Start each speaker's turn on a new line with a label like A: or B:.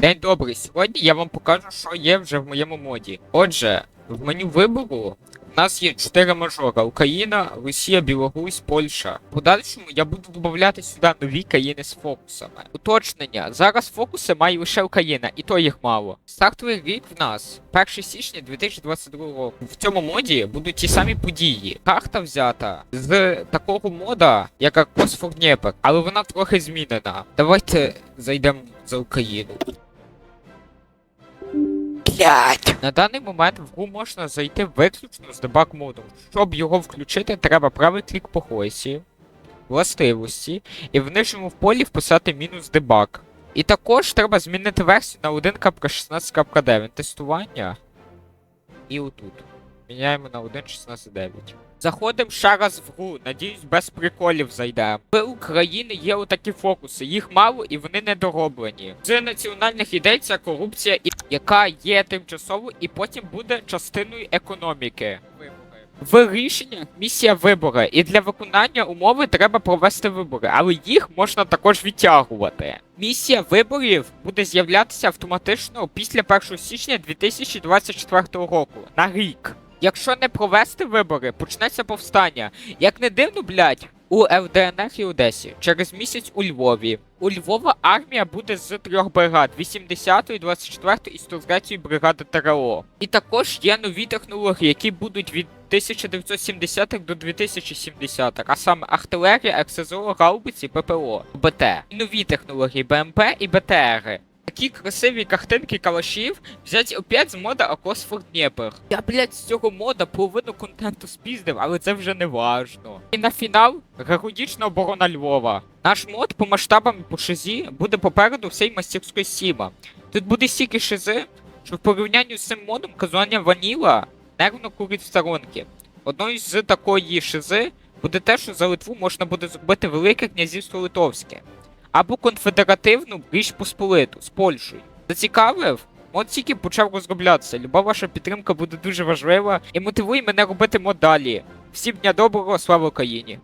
A: День добрий. Сьогодні я вам покажу, що є вже в моєму моді. Отже, в меню вибору в нас є 4 мажора: Україна, Росія, Білорусь, Польща. В подальшому я буду додавати сюди нові країни з фокусами. Уточнення. Зараз фокуси має лише Україна, і то їх мало. Стартовий рік в нас 1 січня 2022 року. В цьому моді будуть ті самі події. Карта взята з такого мода, як Дніпр, але вона трохи змінена. Давайте зайдемо за Україну. Блять. На даний момент в гру можна зайти виключно з дебаг модом. Щоб його включити, треба правий клік по хойсі, властивості, і в нижньому в полі вписати мінус дебаг. І також треба змінити версію на 1.16.9 тестування. І отут. Міняємо на 1.16.9. Заходимо ще раз в гру, надіюсь, без приколів зайдемо. В Україні є отакі фокуси, їх мало і вони недороблені. З національних ідей це корупція, яка є тимчасово і потім буде частиною економіки. В рішеннях місія вибори, і для виконання умови треба провести вибори, але їх можна також відтягувати. Місія виборів буде з'являтися автоматично після 1 січня 2024 року на рік. Якщо не провести вибори, почнеться повстання. Як не дивно, блядь, у ЛДНР і Одесі, через місяць у Львові. У Львова армія буде з трьох бригад: 80-ї, 24-ї і 103-ї бригади ТРО. І також є нові технології, які будуть від 1970-х до 2070-х, а саме артилерія, РСЗО, гаубиці, ППО, БТ. Нові технології БМП і БТРи. Такі красиві картинки калашів взяті опять з мода Акосфорд Дніпр. Я, блядь, з цього мода половину контенту спіздив, але це вже не важно. І на фінал героїчна оборона Львова. Наш мод по масштабам і по шизі буде попереду всієї мастерської сіма. Тут буде стільки шизи, що в порівнянні з цим модом казування Ваніла нервно курить в сторонки. Одною з такої шизи буде те, що за Литву можна буде зробити Велике князівство Литовське або конфедеративну Річ Посполиту з Польщею. Зацікавив? Мод тільки почав розроблятися. Люба ваша підтримка буде дуже важлива і мотивує мене робити мод далі. Всім дня доброго, слава Україні!